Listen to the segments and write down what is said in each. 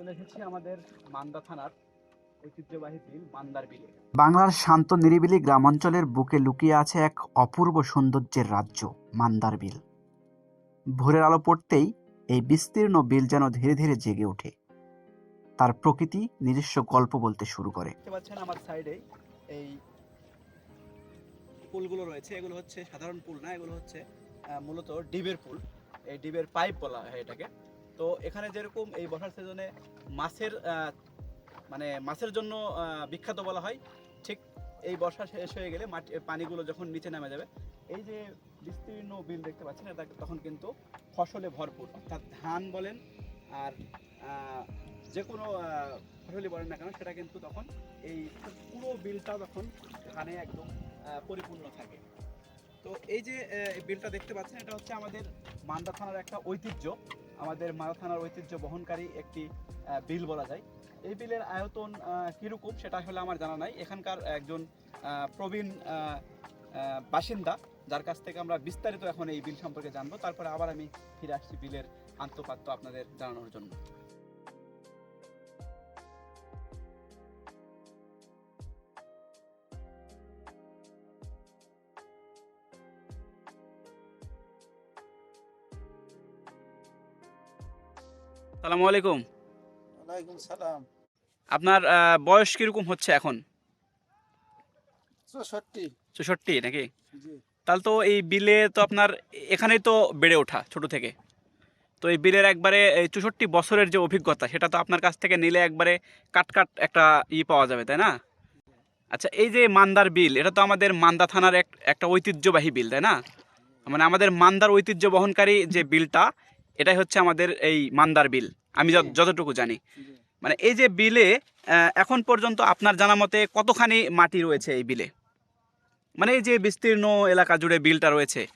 চলে এসেছি আমাদের মান্দা থানার ঐতিহ্যবাহী বিল মান্দার বিলে। বাংলার শান্ত নিরিবিলি গ্রামাঞ্চলের বুকে লুকিয়ে আছে এক অপূর্ব সৌন্দর্যের রাজ্য মান্দার বিল। ভোরের আলো পড়তেই এই বিস্তীর্ণ বিল যেন ধীরে ধীরে জেগে ওঠে। তার প্রকৃতি নিজস্ব গল্প বলতে শুরু করে। দেখতে পাচ্ছেন আমার সাইডে এই পুলগুলো রয়েছে। এগুলো হচ্ছে সাধারণ পুল না এগুলো হচ্ছে মূলত ডিবের পুল। এই ডিবের পাইপ বলা হয় এটাকে। তো এখানে যেরকম এই বর্ষার সিজনে মাছের মানে মাছের জন্য বিখ্যাত বলা হয়, ঠিক এই বর্ষা শেষ হয়ে গেলে মাটি পানিগুলো যখন নিচে নেমে যাবে, এই যে বিস্তীর্ণ বিল দেখতে পাচ্ছেন, এটা তখন কিন্তু ফসলে ভরপুর, অর্থাৎ ধান বলেন আর যে কোনো ফসলই বলেন না কেন, সেটা কিন্তু তখন এই পুরো বিলটা তখন ধানে একদম পরিপূর্ণ থাকে। তো এই যে বিলটা দেখতে পাচ্ছেন, এটা হচ্ছে আমাদের মান্দা থানার একটা ঐতিহ্য। আমাদের মারাথানার থানার ঐতিহ্য বহনকারী একটি বিল বলা যায়। এই বিলের আয়তন কীরকম সেটা আসলে আমার জানা নাই। এখানকার একজন প্রবীণ বাসিন্দা, যার কাছ থেকে আমরা বিস্তারিত এখন এই বিল সম্পর্কে জানব। তারপরে আবার আমি ফিরে আসছি বিলের আন্তপাত্য আপনাদের জানানোর জন্য। সালামু আলাইকুম। ওয়ালাইকুম সালাম। আপনার বয়স কীরকম হচ্ছে এখন? চৌষট্টি। চৌষট্টি নাকি? তাহলে তো এই বিলে তো আপনার এখানেই তো বেড়ে ওঠা ছোট থেকে। তো এই বিলের একবারে এই চৌষট্টি বছরের যে অভিজ্ঞতা সেটা তো আপনার কাছ থেকে নিলে একবারে কাট কাট একটা ই পাওয়া যাবে তাই না? আচ্ছা এই যে মান্দার বিল এটা তো আমাদের মান্দা থানার এক একটা ঐতিহ্যবাহী বিল তাই না? মানে আমাদের মান্দার ঐতিহ্য বহনকারী যে বিলটা এটাই হচ্ছে আমাদের এই মান্দার বিল। আমি যত- যতটুকু জানি। মানে এই যে বিলে এখন পর্যন্ত আপনার জানা মতে কতখানি মাটি রয়েছে এই বিলে? মানে এই যে বিস্তীর্ণ এলাকা জুড়ে বিলটা রয়েছে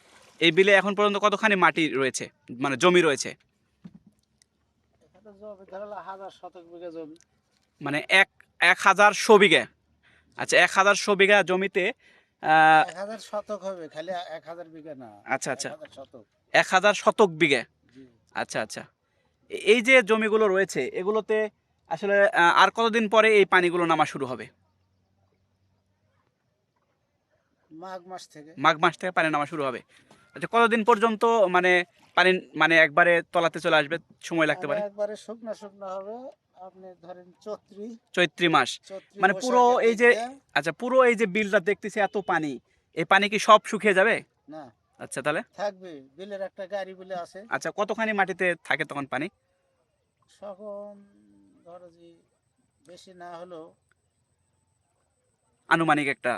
এই বিলে এখন পর্যন্ত কতখানি মাটি রয়েছে? মানে জমি রয়েছে? মানে এক এক হাজার শো বিঘা আচ্ছা এক হাজার শো বিঘা জমিতে এক হাজার শতক হবে খালি এক হাজার বিঘা না। আচ্ছা আচ্ছা। এক হাজার শতক বিঘা। আচ্ছা আচ্ছা। এই যে জমিগুলো রয়েছে এগুলোতে আসলে আর কতদিন পরে এই পানিগুলো নামা শুরু হবে? মাঘ মাস থেকে। মাঘ মাস থেকে পানি নামা শুরু হবে। আচ্ছা কতদিন পর্যন্ত মানে পানি মানে একবারে তলাতে চলে আসবে? সময় লাগতে পারে? একবারে শুকনা শুকনা হবে। আপনি ধরেন চৈত্রি। চৈত্রী মাস। মানে পুরো এই যে আচ্ছা পুরো এই যে বিলটা দেখতেছি এত পানি। এই পানি কি সব শুকিয়ে যাবে? না। আচ্ছা তাহলে? থাকবে বিলের একটা গাড়ি বিলে আছে। আচ্ছা কতখানি মাটিতে থাকে তখন পানি? তখন ধরো যে বেশি না হলেও আনুমানিক একটা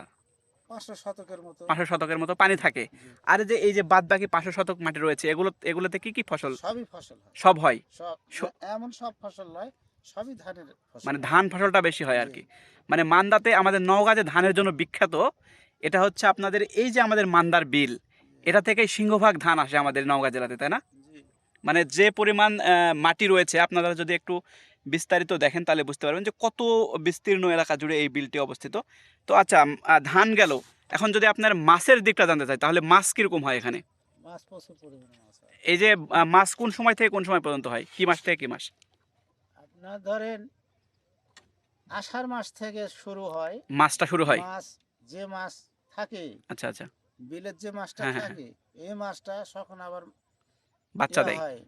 পাঁচশো শতকের মতো। পাঁচশো শতকের মতো পানি থাকে। আর যে এই যে বাদ বাকি পাঁচশো শতক মাটি রয়েছে এগুলো এগুলোতে কি কি ফসল? সবই ফসল সব হয়? সব এমন সব ফসল নয় সবই ধানের মানে ধান ফসলটা বেশি হয় আর কি। মানে মান্দাতে আমাদের নওগাঁ যে ধানের জন্য বিখ্যাত এটা হচ্ছে আপনাদের এই যে আমাদের মান্দার বিল এটা থেকে সিংহভাগ ধান আসে আমাদের নওগাঁ জেলাতে তাই না? মানে যে পরিমাণ মাটি রয়েছে আপনারা যদি একটু বিস্তারিত দেখেন তাহলে বুঝতে পারবেন যে কত বিস্তীর্ণ এলাকা জুড়ে এই বিলটি অবস্থিত। তো আচ্ছা ধান গেল। এখন যদি আপনার মাছের দিকটা জানতে চাই তাহলে মাছ কীরকম হয় এখানে? এই যে মাছ কোন সময় থেকে কোন সময় পর্যন্ত হয়? কি মাস থেকে কি মাস? আপনার ধরেন আষাঢ় মাস থেকে শুরু হয়। মাছটা শুরু হয়? মাছ যে মাছ থাকে। আচ্ছা আচ্ছা। বিলের যে মাছটা হ্যাঁ, হ্যাঁ, থাকে এই মাছটা তখন আবার বাচ্চা দেয়? হয়।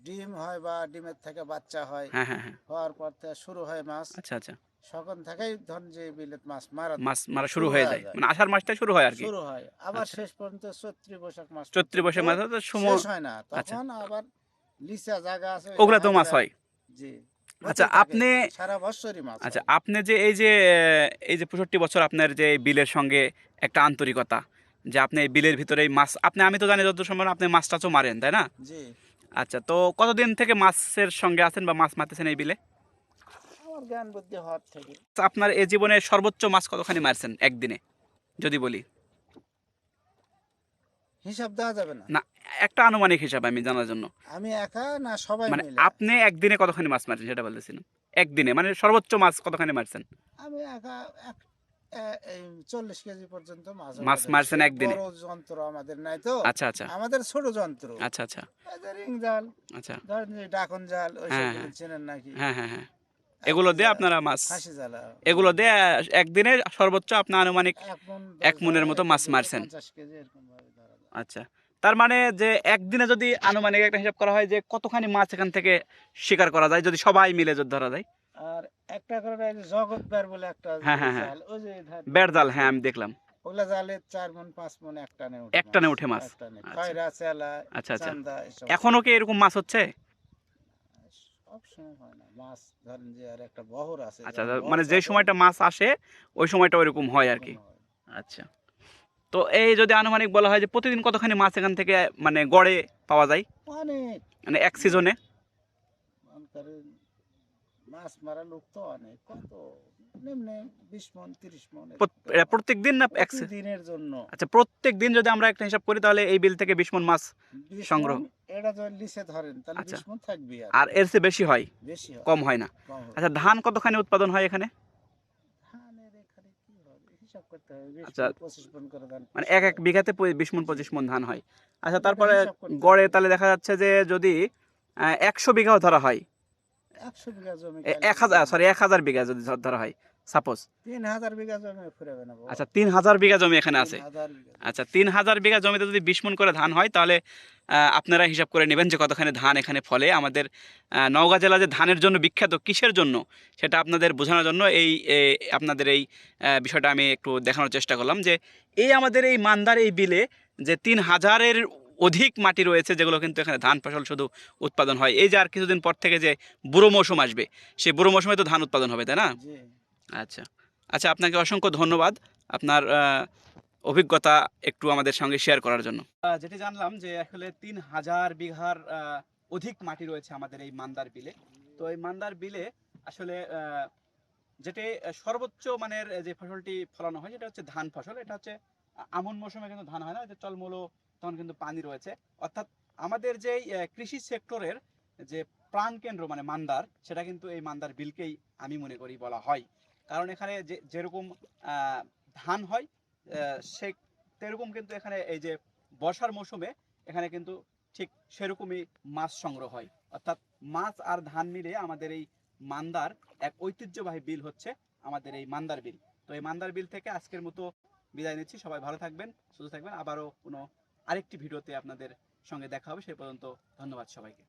ডিম হয় বা ডিমের থেকে বাচ্চা হয় হ্যাঁ হওয়ার পর থেকে শুরু হয় মাছ। আচ্ছা আচ্ছা। তখন থেকেই ধরুন যে বিলেত মাছ মারা মাছ মারা শুরু হয়ে যায়। মানে আষাঢ় মাসটা শুরু হয় আর কি। শুরু হয়। আবার আচ্ছা। শেষ পর্যন্ত চৈত্রি বৈশাখ মাস চৈত্রি বৈশাখ পর্যন্ত তো সময় শেষ হয় না। আচ্ছা। তখন আবার লিচা জায়গা আছে ওগুলা তো মাছ হয়। জি। আচ্ছা, আপনি- সারা বছরই মাছ আচ্ছা আপনি যে এই যে এই যে পঁয়ষট্টি বছর আপনার যে বিলের সঙ্গে একটা আন্তরিকতা যে আপনি এই বিলের ভিতরে মাছ আপনি আমি তো জানি যত সম্ভব আপনি মাছ টাছও মারেন তাই না? জি। আচ্ছা তো কতদিন থেকে মাছের সঙ্গে আছেন বা মাছ মারতেছেন এই বিলে? আমার জ্ঞান বুদ্ধি হওয়ার থেকে। আপনার এই জীবনে সর্বোচ্চ মাছ কতখানি মারছেন একদিনে? যদি বলি। হিসাব দেওয়া যাবে না। না একটা আনুমানিক হিসাবে আমি জানার জন্য। আমি একা না সবাই মানে আপনি একদিনে কতখানি মাছ মারছেন সেটা বলতেছিলাম। একদিনে মানে সর্বোচ্চ মাছ কতখানি মারছেন? আমি একা চল্লিশ কেজি পর্যন্ত মাছ মাছ মারছেন একদিনে? যন্ত্র আমাদের নাই তো? আচ্ছা আচ্ছা। আমাদের ছোট যন্ত্র। আচ্ছা আচ্ছা। রিং জাল। আচ্ছা। ধরেন ডাকন জাল ওই হ্যাঁ, হ্যাঁ। চেনেন নাকি? হ্যাঁ হ্যাঁ হ্যাঁ। এগুলো দিয়ে আপনারা মাছ এগুলো দিয়ে একদিনে সর্বোচ্চ আপনার আনুমানিক মন এক মনের মতো মাছ মারছেন। আচ্ছা। তার মানে যে একদিনে যদি আনুমানিক একটা হিসাব করা হয় যে কতখানি মাছ এখান থেকে শিকার করা যায় যদি সবাই মিলে যদি ধরা যায়? আর একটা করে জগৎ বের বলে একটা হ্যাঁ, হ্যাঁ, হ্যাঁ। বেড় জাল হ্যাঁ আমি দেখলাম। ওগুলা জালে চার মন পাঁচ মন এক টানে উঠে এক টানে উঠে মাছ। টানে। আচ্ছা। খয়রা চেলা আচ্ছা আচ্ছা। এখনও কি এরকম মাছ হচ্ছে? হয় না। একটা আচ্ছা মানে যে সময়টা মাছ আসে ওই সময়টা ওইরকম হয় আর কি। আচ্ছা। তো এই যদি আনুমানিক বলা হয় যে প্রতিদিন কতখানি মাছ এখান থেকে মানে গড়ে পাওয়া যায়? মানে এক সিজনে মাছ মারা লোক তো অনেক কত? নিম্নে বিশ তিরিশ প্রত্যেক দিন না দিনের জন্য। আচ্ছা প্রত্যেক দিন যদি আমরা একটা হিসাব করি তাহলে এই বিল থেকে বিশ মন মাছ সংগ্রহ। এটা যদি লিসে ধরেন তাহলে আচ্ছা। বিশ মন থাকবে আর আর এর চেয়ে বেশি হয়? বেশি কম হয় না। আচ্ছা ধান কতখানি উৎপাদন হয় এখানে ধানের এখানে কি হবে হিসাব করতে হবে বিশ আচ্ছা। মন মানে এক এক বিঘাতে বিশ মন পঁচিশ মন ধান হয় আচ্ছা তারপরে গড়ে তাহলে দেখা যাচ্ছে যে যদি একশো বিঘাও ধরা হয় একশো বিঘা জমি এক হাজার সরি এক হাজার বিঘা যদি ধরা হয় সাপোজ তিন হাজার বিঘা জমি ফুরাবে না বাবা। আচ্ছা তিন হাজার বিঘা জমি এখানে আছে। আচ্ছা তিন হাজার বিঘা জমিতে যদি বিশ মন করে ধান হয় তাহলে আপনারা হিসাব করে নেবেন যে কতখানি ধান এখানে ফলে। আমাদের নওগাঁ জেলা যে ধানের জন্য বিখ্যাত কিসের জন্য সেটা আপনাদের বোঝানোর জন্য এই আপনাদের এই বিষয়টা আমি একটু দেখানোর চেষ্টা করলাম যে এই আমাদের এই মান্দার এই বিলে যে তিন হাজারের অধিক মাটি রয়েছে যেগুলো কিন্তু এখানে ধান ফসল শুধু উৎপাদন হয়। এই যে আর কিছুদিন পর থেকে যে বুড়ো মৌসুম আসবে সেই বুড়ো মৌসুমে তো ধান উৎপাদন হবে তাই না? আচ্ছা। আচ্ছা আপনাকে অসংখ্য ধন্যবাদ আপনার অভিজ্ঞতা একটু আমাদের সঙ্গে শেয়ার করার জন্য। যেটি জানলাম যে আসলে তিন হাজার বিঘার অধিক মাটি রয়েছে আমাদের এই মান্দার বিলে। তো এই মান্দার বিলে আসলে আহ, যেটি সর্বোচ্চ মানের যে ফসলটি ফলানো হয় সেটা হচ্ছে ধান ফসল। এটা হচ্ছে আমন মৌসুমে কিন্তু ধান হয় না যে চলমূলো তখন কিন্তু পানি রয়েছে। অর্থাৎ আমাদের যে কৃষি সেক্টরের যে প্রাণকেন্দ্র মানে মান্দার, সেটা কিন্তু এই মান্দার বিলকেই আমি মনে করি বলা হয়। কারণ এখানে যে, যেরকম ধান হয় সে সেরকম কিন্তু এখানে এই যে বর্ষার মৌসুমে এখানে কিন্তু ঠিক সেরকমই মাছ সংগ্রহ হয়। অর্থাৎ মাছ আর ধান মিলে আমাদের এই মান্দার এক ঐতিহ্যবাহী বিল হচ্ছে আমাদের এই মান্দার বিল। তো এই মান্দার বিল থেকে আজকের মতো বিদায় নিচ্ছি। সবাই ভালো থাকবেন, সুস্থ থাকবেন। আবারও কোনো আরেকটি ভিডিওতে আপনাদের সঙ্গে দেখা হবে। সেই পর্যন্ত ধন্যবাদ সবাইকে।